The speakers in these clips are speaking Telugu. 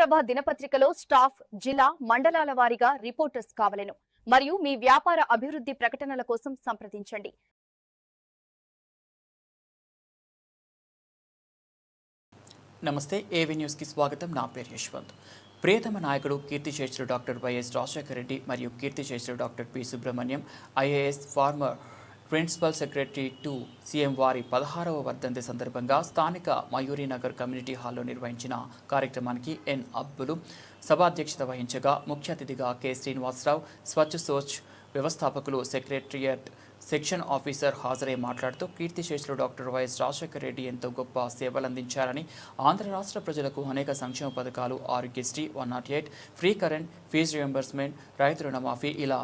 ప్రభ దినపత్రికలో స్టాఫ్ జిల్లా మండలాల వారీగా రిపోర్టర్స్ కావలను. మరియు మీ వ్యాపార అభివృద్ధి ప్రకటనల కోసం సంప్రదించండి. నమస్తే ఏవీ న్యూస్కి స్వాగతం. నా పేరు యశ్వంత్. ప్రియతమ నాయకుడు కీర్తి కీర్తిశేషులు డాక్టర్ వైఎస్ రాజశేఖర రెడ్డి మరియు కీర్తి శేషుడు doctor P Subrahmanyam IAS former principal secretary to CM వారి పదహారవ వర్ధంతి సందర్భంగా స్థానిక మయూరి నగర్ కమ్యూనిటీ హాల్లో నిర్వహించిన కార్యక్రమానికి ఎన్ అబ్బులు సభాధ్యక్షత వహించగా ముఖ్య అతిథిగా కె శ్రీనివాసరావు స్వచ్ఛ సోచ్ వ్యవస్థాపకులు సెక్రటరియట్ సెక్షన్ ఆఫీసర్ హాజరై మాట్లాడుతూ కీర్తిశేషులు డాక్టర్ వైఎస్ రాజశేఖర రెడ్డి ఎంతో గొప్ప సేవలందించారని ఆంధ్ర రాష్ట్ర ప్రజలకు అనేక సంక్షేమ పథకాలు Aarogyasri one nought eight free current fee reimbursement రైతు రుణమాఫీ ఇలా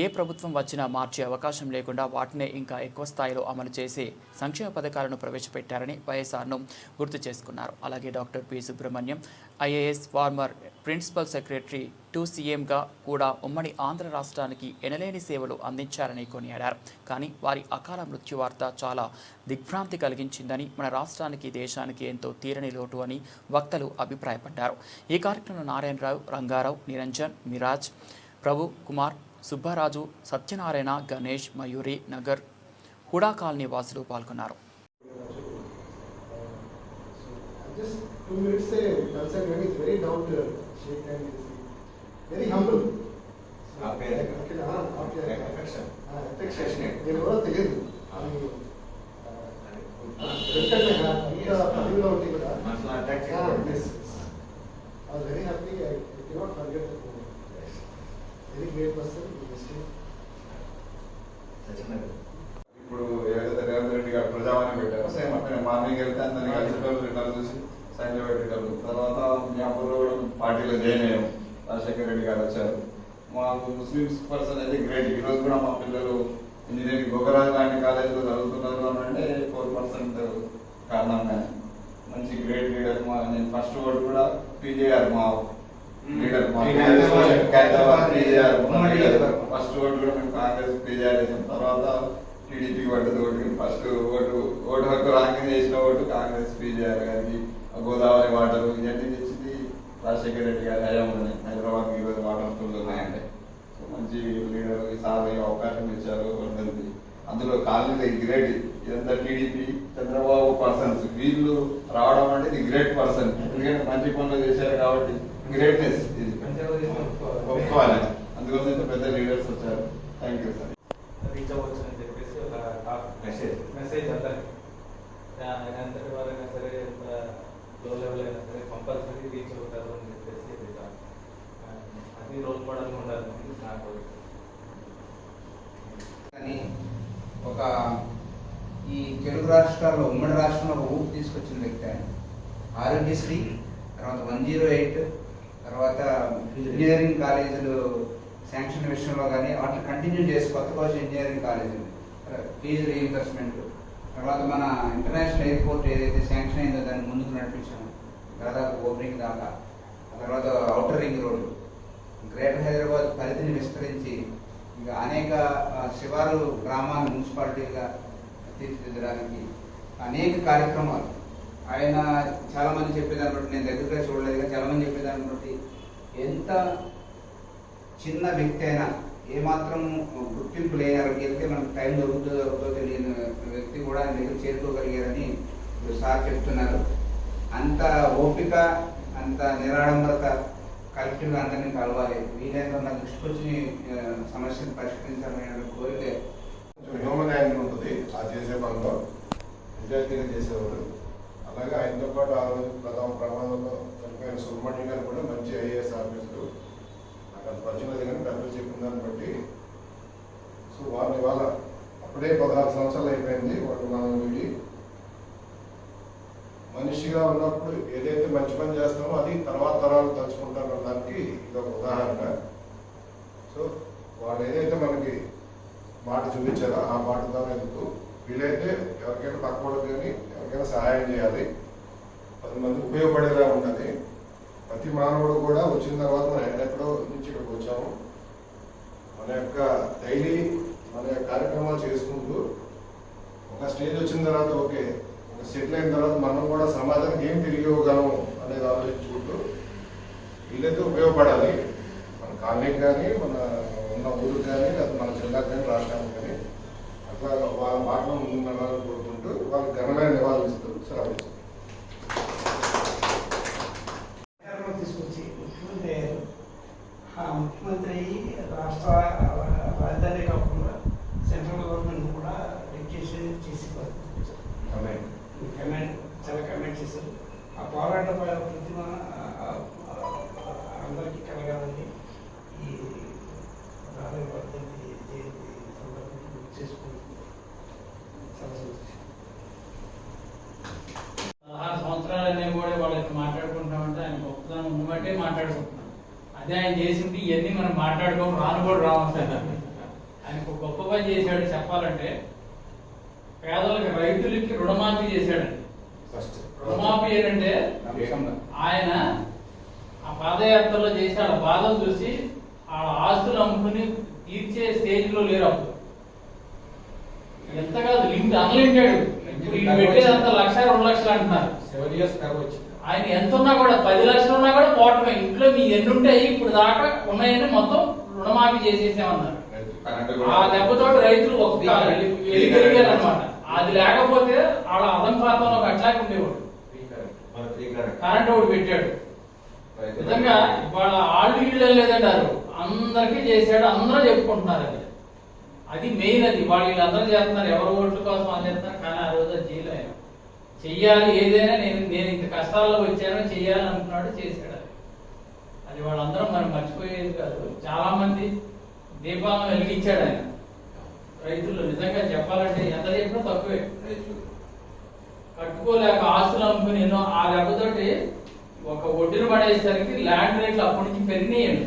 ఏ ప్రభుత్వం వచ్చినా మార్చే అవకాశం లేకుండా వాటినే ఇంకా ఎక్కువ స్థాయిలో అమలు చేసి సంక్షేమ పథకాలను ప్రవేశపెట్టారని వైఎస్ఆర్ను గుర్తు చేసుకున్నారు. అలాగే doctor P Subrahmanyam IAS former principal secretary to సీఎంగా కూడా ఉమ్మడి ఆంధ్ర రాష్ట్రానికి ఎనలేని సేవలు అందించారని కొనియాడారు. కానీ వారి అకాల మృత్యు వార్త చాలా దిగ్భ్రాంతి కలిగించిందని మన రాష్ట్రానికి దేశానికి ఎంతో తీరని లోటు అని వక్తలు అభిప్రాయపడ్డారు. ఈ కార్యక్రమంలో నారాయణరావు రంగారావు నిరంజన్ మిరాజ్ ప్రభు కుమార్ సుబ్బరాజు సత్యనారాయణ గణేష్ మయూరి నగర్ హుడా కాలనీ వాసులు పాల్గొన్నారు. Just two minutes say, Kalsa Gani ఇప్పుడు ఏదైతే రేవంత్ రెడ్డి గారు ప్రజావాణి పెట్టారు సేమ్ అట్లనే మార్నింగ్ వెళ్తే అందరినీ కలిసి రిటర్న్ చూసి సైన్ పెట్టేటప్పుడు తర్వాత జ్ఞాపకంలో కూడా పార్టీలో జాయిన్ అయ్యాం. రాజశేఖర్ రెడ్డి గారు వచ్చారు. మాకు ముస్లిమ్స్ పర్సన్ అయితే గ్రేట్. ఈ రోజు కూడా మా పిల్లలు ఇంజనీరింగ్ గోకరాజ్ లాంటి కాలేజీలో చదువుతున్నారు అని అంటే ఫోర్ పర్సెంట్ కారణంగా మంచి గ్రేట్ లీడర్ మా నేను ఫస్ట్ ఓట్ కూడా పీజేఆర్ మా ఫస్ట్ ఓట్ కూడా మేము కాంగ్రెస్ వేసాం తర్వాత టీడీపీ పడ్డది ఓటు ఫస్ట్ ఓటు ఓటు హక్కు రాంగ్ చేసిన ఓటు కాంగ్రెస్ పీజేఆర్ గారికి గోదావరి వాటర్ ఇవన్నీ తెచ్చింది రాజశేఖర రెడ్డి గారి హయాంలోనే. హైదరాబాద్ ఈరోజు వాటర్ ఫుల్ ఉన్నాయండి మంచి లీడర్ ఈసారి అవకాశం ఇచ్చారు. వర్ధంతి అందులో కాలనీలో ఈ గ్రేట్ ఇదంతా టీడీపీ చంద్రబాబు పర్సన్స్. వీళ్ళు రావడం అంటే ఇది గ్రేట్ పర్సన్. ఎందుకంటే మంచి పనులు చేశారు కాబట్టి గ్రేట్నెస్ ఇది. ఒప్పుకోవాలి. అందుకోసం ఇంత పెద్ద లీడర్స్ వచ్చారు. థ్యాంక్ యూ సార్ రీచ్ అవ్వచ్చు అని చెప్పేసి ఒక టాక్ మెసేజ్ మెసేజ్ అందరికి. ఆయన అంతటి వారైనా సరే ఎంత లో లెవెల్ అయినా సరే కంపల్సరీ రీచ్ అవుతారు అని చెప్పేసి అది రోల్ మోడల్ ఉండాలని నా కోరిక అని ఒక ఈ తెలుగు రాష్ట్రాల్లో ఉమ్మడి రాష్ట్రంలో ఒక ఊపు తీసుకొచ్చిన వ్యక్తి ఆయన. ఆరోగ్యశ్రీ తర్వాత వన్ జీరో ఎయిట్ తర్వాత ఇంజనీరింగ్ కాలేజీలు శాంక్షన్ విషయంలో కానీ వాటిని కంటిన్యూ చేసి కొత్త కోసం ఇంజనీరింగ్ కాలేజీలు ఫీజు రీఇంబర్స్మెంట్ తర్వాత మన ఇంటర్నేషనల్ ఎయిర్పోర్ట్ ఏదైతే శాంక్షన్ అయిందో దాన్ని ముందుకు నడిపించాము. దాదాపు ఓపెనింగ్ దాకా. ఆ తర్వాత outer ring road. Greater Hyderabad పరిధిని విస్తరించి ఇక అనేక శివారు గ్రామాన్ని మున్సిపాలిటీగా తీర్చిదిద్దడానికి అనేక కార్యక్రమాలు. ఆయన చాలామంది చెప్పేదాన్ని బట్టి నేను దగ్గరగా చూడలేదు కానీ చాలా మంది చెప్పేదాన్ని బట్టి ఎంత చిన్న వ్యక్తి అయినా ఏమాత్రం గుర్తింపు లేని అక్కడికి వెళ్తే మనకు టైం దొరుకుతుందో దొరుకుతుందో తెలియని వ్యక్తి కూడా ఆయన దగ్గర చేరుకోగలిగారని ఇప్పుడు సార్ చెప్తున్నారు. అంత ఓపిక అంత నిరాడంబరత కలెక్టివ్గా అందరినీ కలవాలి. వీలైతే నా దృష్టికి వచ్చి సమస్యను పరిష్కరించాలనే కోరిక కొంచెం హ్యూమన్ యాంగిల్ ఉంటుంది. ఆ చేసే పనిలో నిజాయితీగా చేసేవారు. అలాగే ఆయనతో పాటు ఆ రోజు ప్రథమ ప్రమాదంలో చనిపోయిన సుబ్రహ్మణ్యం గారు కూడా మంచి ఐఏఎస్ ఆఫీసరు. నాకు అంత పరిచయం లేదు కానీ పెద్దలు చెప్పిన దాన్ని బట్టి. సో వాళ్ళు ఇవాళ అప్పుడే పదహారు సంవత్సరాలు అయిపోయింది వాళ్ళు మనం వెళ్ళి మనిషిగా ఉన్నప్పుడు ఏదైతే మంచి పని చేస్తామో అది తర్వాత తరాలు తలుచుకుంటారు. దానికి ఇది ఒక ఉదాహరణ. సో వాళ్ళు ఏదైతే మనకి మాట చూపించారో ఆ మాట ద్వారా వెళ్తూ వీలైతే ఎవరికైనా పక్క కానీ ఎవరికైనా సహాయం చేయాలి. పది మంది ఉపయోగపడేలా ఉండాలి. ప్రతి మానవుడు కూడా వచ్చిన తర్వాత మనం ఎక్కడెక్కడో నుంచి ఇక్కడికి వచ్చాము. మన యొక్క డైలీ మన యొక్క కార్యక్రమాలు చేసుకుంటూ ఒక స్టేజ్ వచ్చిన తర్వాత ఓకే ఒక సెటిల్ అయిన తర్వాత మనం కూడా సమాజానికి ఏం తిరిగి ఇవ్వగలము అనేది ఆలోచించుకుంటూ ఏదైతే ఉపయోగపడాలి. మన కాలనీకి కానీ మన ఉన్న ఊరికి కానీ లేదా మన జిల్లాకి కానీ రాష్ట్రానికి కానీ అట్లా వాళ్ళ మాటలు ముందు నడవాలని కోరుకుంటూ వాళ్ళకి ఘనమైన నివాళులు ఇస్తూ సెలవు తీసుకొచ్చి ముఖ్యమంత్రి అయ్యారు. ఆ ముఖ్యమంత్రి రాష్ట్ర రాజధాని కాకుండా సెంట్రల్ గవర్నమెంట్ కూడా డిక్టేషన్ చేసి కమాండ్. చాలా కమాండ్ చేశారు. ఆ పోరాట ప్రతిమ ఆ, ఆ, ఆ, అందరికీ కలగాలని ఈ రాబోయే వర్ధంతి జయంతి సందర్భంగా గుర్తు చేసుకుంటుంది చాలా సంతోషం పదహారు సంవత్సరాలనే కూడా వాళ్ళకి మాట్లాడుకుంటామంటే ఆయన గొప్పతనం ఉన్నట్టే మాట్లాడుకుంటున్నాం అదే ఆయన చేసింది ఇవన్నీ మనం మాట్లాడుకోం రాను కూడా రావచ్చు ఆయన ఒక గొప్ప పని చేశాడు చెప్పాలంటే. పేదలకు రైతులకి రుణమాఫీ చేశాడండి ఫస్ట్. రుణమాఫీ ఏంటంటే ఆయన ఆ పాదయాత్రలో చేసి వాళ్ళ బాధలు చూసి వాళ్ళ ఆస్తులు అమ్ముకుని తీర్చే స్టేజ్లో లేరు అప్పుడు. ఎంత కాదు లిమిట్ అన్లిమిటెడ్. ఇప్పుడు పెట్టేదంతా లక్ష రెండు లక్షలు అంటున్నారు. సెవెన్ ఇయర్స్ ఆయన ఎంత ఉన్నా కూడా పది లక్షలు ఉన్నా కూడా పోవటమే. ఇంట్లో మీ ఎన్ని ఉంటాయి ఇప్పుడు దాకా ఉన్నాయని మొత్తం రుణమాఫీ చేసేసామన్నారు ఆ దెబ్బతోటి రైతులు ఒక్క అనమాట అది లేకపోతే వాళ్ళ అదం ప్రాంతంలో అట్లాగే ఉండేవాడు. కరెంట్ ఒకటి పెట్టాడు. నిజంగా ఇవాళ ఆళ్ళు వీళ్ళు లేదంటారు. అందరికీ చేశాడు అందరూ చెప్పుకుంటున్నారు అది. అది మెయిన్ అది. వాళ్ళు వీళ్ళందరూ చేస్తున్నారు. ఎవరు ఓట్ల కోసం అని చేస్తున్నారు. కానీ ఆ రోజు అది చేయలేము చెయ్యాలి ఏదైనా నేను నేను ఇంత కష్టాల్లో వచ్చాను చెయ్యాలి అనుకున్నాడు చేశాడు అది. వాళ్ళందరం మనం మర్చిపోయేది కాదు. చాలా మంది దీపాలను వెలిగించాడు ఆయన. రైతులు నిజంగా చెప్పాలంటే ఎంత చెప్పినా తక్కువే. కట్టుకోలేక ఆస్తులు అమ్ముకుని ఎన్నో ఆ దెబ్బతోటి ఒక ఒడ్డున పడేసరికి ల్యాండ్ రేట్లు అప్పటి నుంచి పెరిగినాయండి.